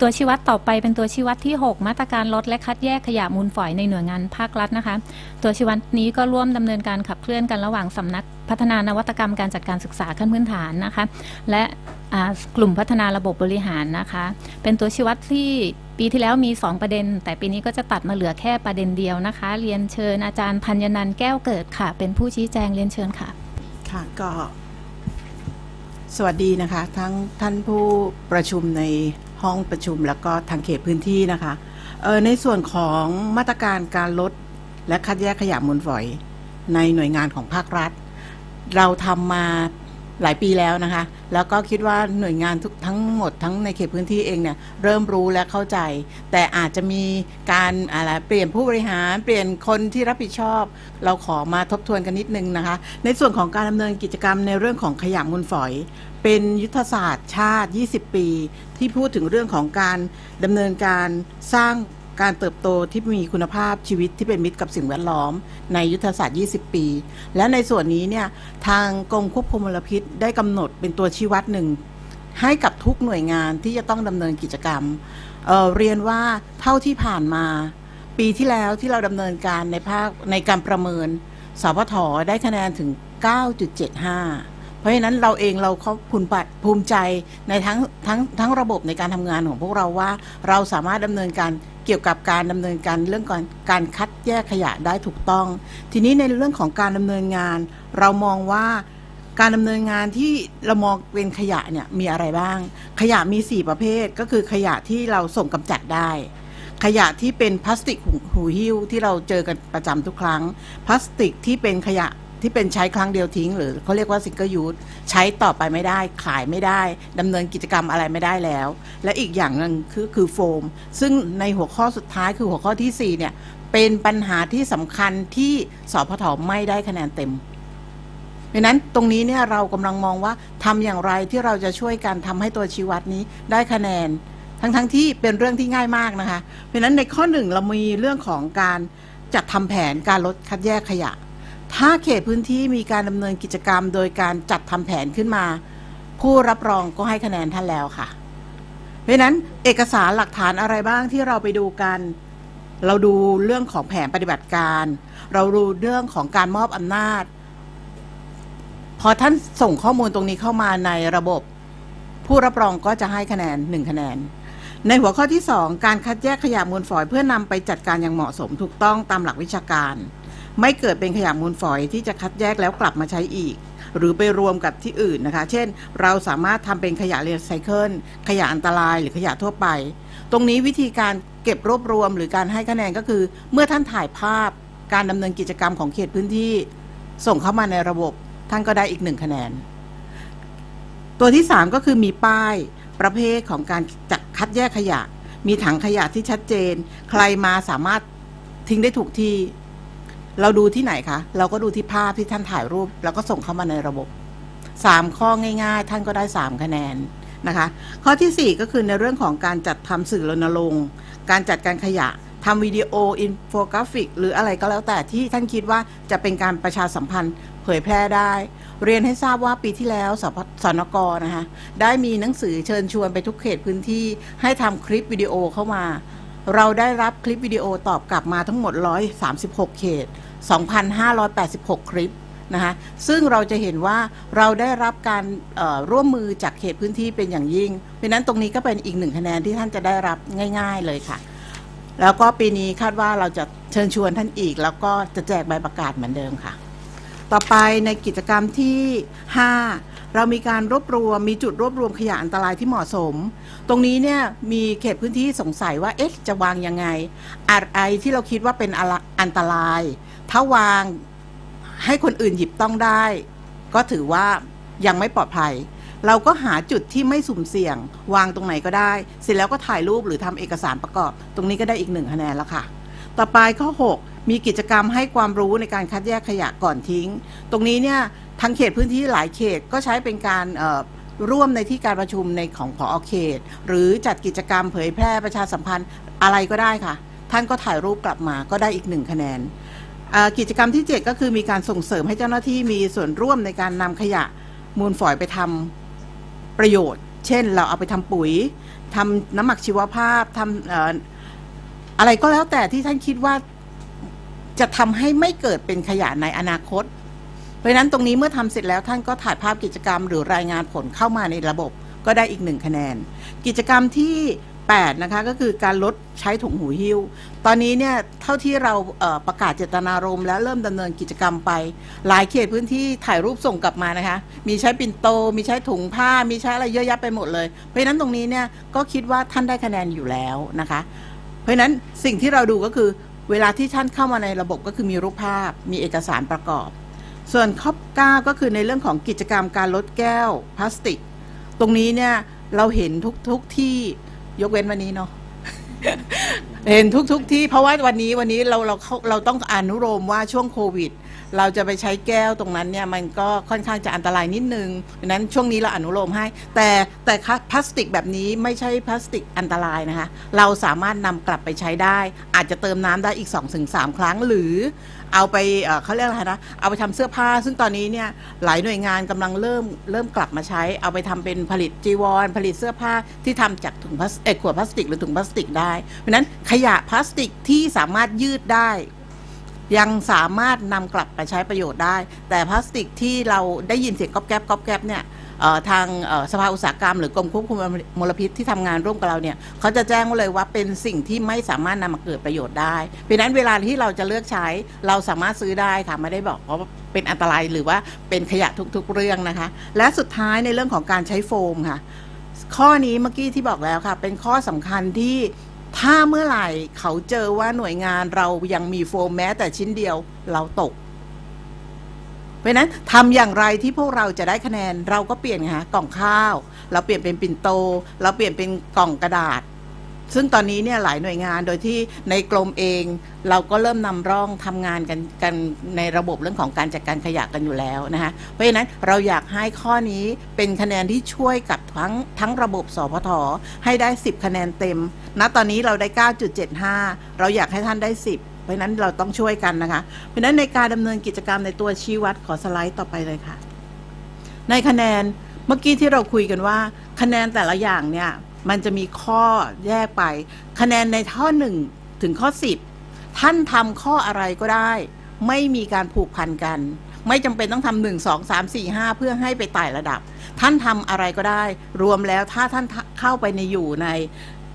ตัวชี้วัดต่อไปเป็นตัวชี้วัดที่ 6 มาตรการลดและคัดแยกขยะมูลฝอยในหน่วยงานภาครัฐนะคะ ตัวชี้วัดนี้ก็ร่วมดำเนินการขับเคลื่อนกันระหว่างสำนักพัฒนานวัตกรรมการจัดการศึกษาขั้นพื้นฐานนะคะ และกลุ่มพัฒนาระบบบริหารนะคะ เป็นตัวชี้วัดที่ปีที่แล้วมี 2 ประเด็น แต่ปีนี้ก็จะตัดมาเหลือแค่ประเด็นเดียวนะคะ เรียนเชิญอาจารย์พัญญนันแก้วเกิดค่ะ เป็นผู้ชี้แจงเรียนเชิญค่ะค่ะก็สวัสดีนะคะ ทั้งท่านผู้ประชุมใน ห้องประชุมแล้วก็ทางเขตพื้นที่นะคะเออในส่วนของมาตรการการลดและคัดแยกขยะมูลฝอยในหน่วยงานของภาครัฐ เราทำมาหลายปีแล้วนะคะ แล้วก็คิดว่าหน่วยงานทุกทั้งหมดทั้งในเขตพื้นที่เองเนี่ยเริ่มรู้และเข้าใจ แต่อาจจะมีการอะไรเปลี่ยนผู้บริหารเปลี่ยนคนที่รับผิดชอบ เราขอมาทบทวนกันนิดนึงนะคะ ในส่วนของการดำเนินกิจกรรมในเรื่องของขยะมูลฝอย เป็นยุทธศาสตร์ชาติ 20 ปี ที่พูดถึงเรื่องของการดำเนินการสร้างการเติบโตที่มีคุณภาพชีวิตที่เป็นมิตรกับสิ่งแวดล้อม ในยุทธศาสตร์ 20 ปี และในส่วนนี้เนี่ยทางกรมควบคุมมลพิษได้กำหนดเป็นตัวชี้วัดหนึ่ง ให้กับทุกหน่วยงานที่จะต้องดำเนินกิจกรรมเเรียนว่าเท่าที่ผ่านมา ปีที่แล้วที่เราดำเนินการในภาคในการประเมินสพทได้คะแนนถึง 9.75 ราะฉะนั้นเราเองเราเขาภูมิใจในทั้งทั้งทั้งระบบในการทำงานของพวกเราว่า เราสามารถดำเนินการเกี่ยวกับการดำเนินการเรื่องการการคัดแยกขยะได้ถูกต้อง ทีนี้ในเรื่องของการดำเนินงาน เรามองว่าการดำเนินงานที่เรามองเป็นขยะเนี่ยมีอะไรบ้าง ขยะมี 4 ประเภทก็คือขยะที่เราส่งกำจัดได้ขยะที่เป็นพลาสติกหูหูหิ้วที่เราเจอกันประจำทุกครั้ง พลาสติกที่เป็นขยะ ที่เป็นใช้ครั้งเดียวทิ้ง หรือเขาเรียกว่าซิงเกิลยูสใช้ต่อไปไม่ได้ขายไม่ได้ดำเนินกิจกรรมอะไรไม่ได้แล้ว และอีกอย่างหนึ่งคือคือโฟม ซึ่งในหัวข้อสุดท้ายคือหัวข้อที่ 4 เนี่ย เป็นปัญหาที่สำคัญที่สพทไม่ได้คะแนนเต็มดังนั้นตรงนี้เนี่ยเรากำลังมองว่าทำอย่างไรที่เราจะช่วยกันทำให้ตัวชีวัดนี้ได้คะแนน ทั้งทั้งที่เป็นเรื่องที่ง่ายมากนะคะ เพราะฉะนั้นในข้อหนึ่งเรามีเรื่องของการจัดทำแผนการลดคัดแยกขยะ ถ้าเขตพื้นที่มีการดำเนินกิจกรรม โดยการจัดทำแผนขึ้นมา ผู้รับรองก็ให้คะแนนท่านแล้วค่ะ เพราะฉะนั้นเอกสารหลักฐานอะไรบ้างที่เราไปดูกัน เราดูเรื่องของแผนปฏิบัติการ เราดูเรื่องของการมอบอำนาจ พอท่านส่งข้อมูลตรงนี้เข้ามาในระบบ ผู้รับรองก็จะให้คะแนนหนึ่งคะแนน ในหัวข้อที่ 2 การคัดแยกขยะมูลฝอยเพื่อนำไปจัดการอย่างเหมาะสมถูกต้องตามหลักวิชาการ ไม่เกิดเป็นขยะมูลฝอยที่จะคัดแยกแล้วกลับมาใช้อีก หรือไปรวมกับที่อื่นนะคะ เช่น เราสามารถทำเป็นขยะรีไซเคิลขยะอันตรายหรือขยะทั่วไป ตรงนี้วิธีการเก็บรวบรวม หรือการให้คะแนนก็คือ เมื่อท่านถ่ายภาพ การดำเนินกิจกรรมของเขตพื้นที่ ส่งเข้ามาในระบบ ท่านก็ได้อีกหนึ่งคะแนน ตัวที่ 3 ก็คือมีป้ายประเภทของการจัดคัดแยกขยะ มีถังขยะที่ชัดเจน ใครมาสามารถทิ้งได้ถูกที่ เราดูที่ไหนคะ เราก็ดูที่ภาพที่ท่านถ่ายรูป แล้วก็ส่งเข้ามาในระบบ 3 ข้อง่ายๆ ท่านก็ได้ 3 คะแนนนะคะ ข้อทีสี่4 ก็คือในเรื่องของการจัดทำสื่อรณรงค์การจัดการขยะทำวิดีโออินโฟกราฟิก หรืออะไรก็แล้วแต่ที่ท่านคิดว่าจะเป็นการประชาสัมพันธ์เผยแพร่ได้ เรียนให้ทราบว่าปีที่แล้วสพสนกนะคะได้มีหนังสือเชิญชวนไปทุกเขตพื้นที่ ให้ทำคลิปวิดีโอเข้ามา เราได้รับคลิปวิดีโอตอบกลับมาทั้งหมด 136 เขต 2,586 คลิปนะคะซึ่งเราจะเห็นว่าเราได้รับการร่วมมือจากเขตพื้นที่เป็นอย่างยิ่ง เพราะนั้นตรงนี้ก็เป็นอีกหนึ่งคะแนนที่ท่านจะได้รับง่าย ๆเลยค่ะ แล้วก็ปีนี้คาดว่าเราจะเชิญชวนท่านอีก แล้วก็จะแจกใบประกาศเหมือนเดิมค่ะ ต่อไปในกิจกรรมที่ 5 เรามีการรวบรวมมีจุดรวบรวมขยะอันตรายที่เหมาะสม ตรงนี้เนี่ยมีเขตพื้นที่สงสัยว่าเอ๊ะจะวางยังไงอะไรที่เราคิดว่าเป็นอันตราย ถ้าวางให้คนอื่นหยิบต้องได้ ก็ถือว่ายังไม่ปลอดภัย เราก็หาจุดที่ไม่สุ่มเสี่ยง วางตรงไหนก็ได้ เสร็จแล้วก็ถ่ายรูปหรือทำเอกสารประกอบ ตรงนี้ก็ได้อีกหนึ่งคะแนนแล้วค่ะ ต่อไปข้อ 6 มีกิจกรรมให้ความรู้ในการคัดแยกขยะก่อนทิ้ง ตรงนี้เนี่ย ทางเขตพื้นที่หลายเขตก็ใช้เป็นการร่วมในที่การประชุมในของพอเขต หรือจัดกิจกรรมเผยแพร่ประชาสัมพันธ์อะไรก็ได้ค่ะ ท่านก็ถ่ายรูปกลับมาก็ได้อีกหนึ่งคะแนนกิจกรรมที่ 7 ก็คือมีการส่งเสริมให้เจ้าหน้าที่มีส่วนร่วมในการนำขยะมูลฝอยไปทำประโยชน์ เช่น เราเอาไปทำปุ๋ยทำน้ำหมักชีวภาพทำเอ่ออะไรก็แล้วแต่ที่ท่านคิดว่าจะทำให้ไม่เกิดเป็นขยะในอนาคต เพราะฉะนั้นตรงนี้เมื่อทำเสร็จแล้วท่านก็ถ่ายภาพกิจกรรม หรือรายงานผลเข้ามาในระบบ ก็ได้อีกหนึ่งคะแนน กิจกรรมที่ 8 นะคะ ก็คือการลดใช้ถุงหูหิ้ว ตอนนี้เนี่ยเท่าที่เราเประกาศเจตนารมณ์แล้วเริ่มดำเนินกิจกรรมไป หลายเขตพื้นที่ถ่ายรูปส่งกลับมานะคะ มีใช้ปิ่นโต มีใช้ถุงผ้า มีใช้อะไรเยอะแยะไปหมดเลย เพราะนั้นตรงนี้เนี่ยก็คิดว่าท่านได้คะแนนอยู่แล้วนะคะ เพราะนั้นสิ่งที่เราดูก็คือเวลาที่ท่านเข้ามาในระบบก็คือมีรูปภาพ มีเอกสารประกอบ ส่วนข้อ9ก็คือในเรื่องของกิจกรรมการลดแก้วพลาสติก ตรงนี้เนี่ยเราเห็นทุกทุกที่ยกเว้นวันนี้เนาะเห็นทุกทุกที่เพราะว่าวันนี้วันนี้เราเราเข้าเราต้องอนุโลมว่าช่วงโควิด เราจะไปใช้แก้วตรงนั้นเนี่ยมันก็ค่อนข้างจะอันตรายนิดนึงดังนั้นช่วงนี้เราอนุโลมให้ แต่แต่พลาสติกแบบนี้ไม่ใช่พลาสติกอันตรายนะคะ เราสามารถนำกลับไปใช้ได้ อาจจะเติมน้ำได้อีก 2-3 ครั้งหรือเอาไปเขาเรียกอะไรนะเอาไปทำเสื้อผ้า ซึ่งตอนนี้เนี่ยหลายหน่วยงานกำลังเริ่มเริ่มกลับมาใช้ เอาไปทำเป็นผลิตจีวร ผลิตเสื้อผ้าที่ทำจากถุงพลาสเอยขวดพลาสติกหรือถุงพลาสติกได้ เพราะนั้นขยะพลาสติกที่สามารถยืดได้ ยังสามารถนำกลับไปใช้ประโยชน์ได้ แต่พลาสติกที่เราได้ยินเสียงก๊อบแก๊บก๊อบแก๊บเนี่ยทางสภาอุตสาหกรรมหรือกรมควบคุมมลพิษที่ทำงานร่วมกับเราเนี่ยเขาจะแจ้งเลยว่าเป็นสิ่งที่ไม่สามารถนำมาเกิดประโยชน์ได้ เพราะนั้นเวลาที่เราจะเลือกใช้เราสามารถซื้อได้ค่ะไม่ได้บอกว่าเป็นอันตรายหรือว่าเป็นขยะทุกๆเรื่องนะคะ และสุดท้ายในเรื่องของการใช้โฟมค่ะ ข้อนี้เมื่อกี้ที่บอกแล้วค่ะ เป็นข้อสำคัญที่ ถ้าเมื่อไหร่เขาเจอว่าหน่วยงานเรายังมีโฟมแม้แต่ชิ้นเดียวเราตก เพราะฉะนั้นทำอย่างไรที่พวกเราจะได้คะแนนเราก็เปลี่ยนไงคะกล่องข้าว เราเปลี่ยนเป็นปิ่นโต เราเปลี่ยนเป็นกล่องกระดาษ ซึ่งตอนนี้เนี่ยหลายหน่วยงานโดยที่ในกรมเอง เราก็เริ่มนำร่องทำงานกันกันในระบบเรื่องของการจัดการขยะกันอยู่แล้วนะคะเพราะฉะนั้นเราอยากให้ข้อนี้เป็นคะแนนที่ช่วยกับทั้งทั้งระบบสพทให้ได้ 10 คะแนนเต็ม ณตอนนี้เราได้ 9.75 เราอยากให้ท่านได้ 10 เพราะฉะนั้นเราต้องช่วยกันนะคะ เพราะฉะนั้นในการดำเนินกิจกรรมในตัวชี้วัดขอสไลด์ต่อไปเลยค่ะ ในคะแนนเมื่อกี้ที่เราคุยกันว่า คะแนนแต่ละอย่างเนี่ย มันจะมีข้อแยกไป คะแนนในข้อหนึ่งถึงข้อสิบท่านทำข้ออะไรก็ได้ ไม่มีการผูกพันกัน ไม่จำเป็นต้องทำหนึ่งสองสามสี่ห้าเพื่อให้ไปไต่ระดับ ท่านทำอะไรก็ได้ รวมแล้วถ้าท่านเข้าไปในอยู่ใน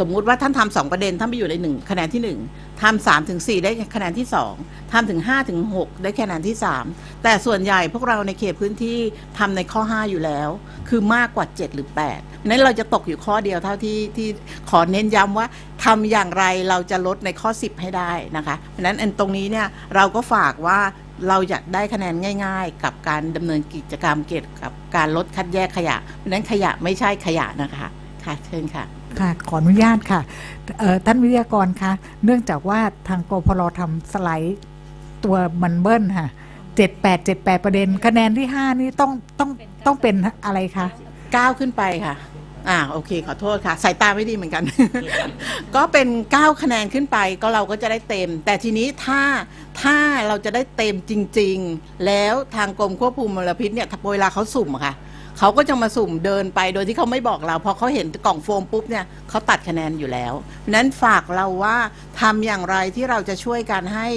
สมมุติว่าท่านทำสองประเด็นท่านไปอยู่ในหนึ่งคะแนนที่หนึ่งทำสามถึงสี่ได้คะแนนที่สองทำถึงห้าถึงหกได้คะแนนที่สามแต่ส่วนใหญ่พวกเราในเขตพื้นที่ทำในข้อห้าอยู่แล้ว คือมากกว่าเจ็ดหรือแปดนั้นเราจะตกอยู่ข้อเดียวเท่าที่ที่ขอเน้นย้ำว่าทำอย่างไรเราจะลดในข้อ10ให้ได้นะคะเพราะนั้นตรงนี้เนี่ยเราก็ฝากว่าเราอยากได้คะแนนง่าย ๆ กับการดำเนินกิจกรรมเกี่ยวกับการลดคัดแยกขยะเพราะนั้นขยะไม่ใช่ขยะนะคะค่ะเชิญค่ะ ค่ะขออนุญาตค่ะท่านวิทยากรคะเนื่องจากว่าทางกพลทำสไลด์ตัวมันเบิ้ลค่ะเจ็ดแปดเจ็ดแปดประเด็น คะแนนที่ห้านี่ต้องต้องต้องเป็นอะไรคะก้าขึ้นไปค่ะอ่าโอเคขอโทษค่ะ สายตาไม่ดีเหมือนกัน ก็เป็น 9 คะแนนขึ้นไปก็เราก็จะได้เต็ม แต่ทีนี้ถ้าถ้าเราจะได้เต็มจริง ๆ แล้วทางกรมควบคุมมลพิษเนี่ยเวลาเขาสุ่มอะค่ะ เขาก็จะมาสุ่มเดินไปโดยที่เขาไม่บอกเราพอเขาเห็นกล่องโฟมปุ๊บเนี่ยเขาตัดคะแนนอยู่แล้วนั้นฝากเราว่าทำอย่างไรที่เราจะช่วยกันให้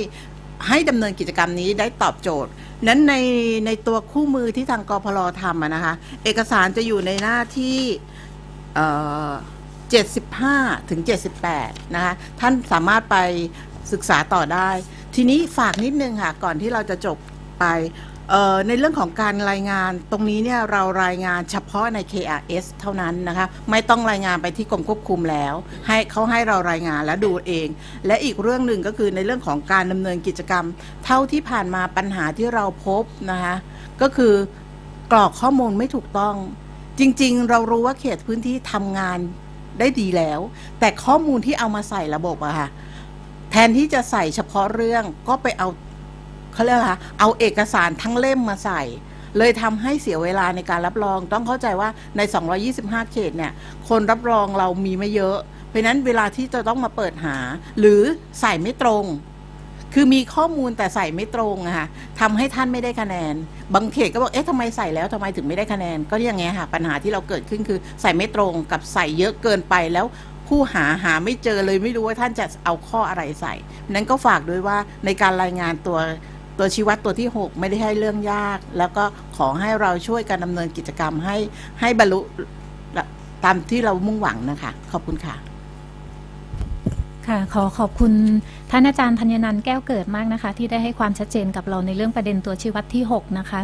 ให้ดำเนินกิจกรรมนี้ได้ตอบโจทย์ นั้นในในตัวคู่มือที่ทางกพลทำอะนะคะ เอกสารจะอยู่ในหน้าที่เอ่อ75 ถึง 78 นะคะ ท่านสามารถไปศึกษาต่อได้ ทีนี้ฝากนิดนึงค่ะ ก่อนที่เราจะจบ ไปในเรื่องของการรายงานตรงนี้เนี่ยเรารายงานเฉพาะใน KRS เท่านั้นนะคะไม่ต้องรายงานไปที่กรมควบคุมแล้ว ให้เขาให้เรารายงานและดูเอง และอีกเรื่องหนึ่งก็คือในเรื่องของการดำเนินกิจกรรม เท่าที่ผ่านมาปัญหาที่เราพบนะคะก็คือกรอกข้อมูลไม่ถูกต้อง จริงๆ เรารู้ว่าเขตพื้นที่ทำงานได้ดีแล้ว แต่ข้อมูลที่เอามาใส่ระบบอะค่ะแทนที่จะใส่เฉพาะเรื่องก็ไปเอา เขาเรียกอะไรเอาเอกสารทั้งเล่มมาใส่ เลยทำให้เสียเวลาในการรับรอง ต้องเข้าใจว่าใน 225 เขตเนี่ย คนรับรองเรามีไม่เยอะ เพราะฉะนั้นเวลาที่จะต้องมาเปิดหา หรือใส่ไม่ตรง คือมีข้อมูลแต่ใส่ไม่ตรงอะค่ะทำให้ท่านไม่ได้คะแนน บางเขตก็บอกเอ๊ะทำไมใส่แล้วทำไมถึงไม่ได้คะแนน ก็อย่างเงี้ยค่ะ ปัญหาที่เราเกิดขึ้นคือใส่ไม่ตรงกับใส่เยอะเกินไปแล้ว ผู้หาหาไม่เจอเลยไม่รู้ว่าท่านจะเอาข้ออะไรใส่นั้นก็ฝากด้วยว่าในการรายงานตัว ตัวชี้วัดตัวที่ 6 ไม่ได้ให้เรื่องยาก แล้วก็ขอให้เราช่วยกันดำเนินกิจกรรมให้ให้บรรลุตามที่เรามุ่งหวังนะคะ ขอบคุณค่ะ ค่ะ ขอขอบคุณท่านอาจารย์ธัญนันท์แก้วเกิดมากนะคะ ที่ได้ให้ความชัดเจนกับเราในเรื่องประเด็นตัวชี้วัดที่ 6 นะคะ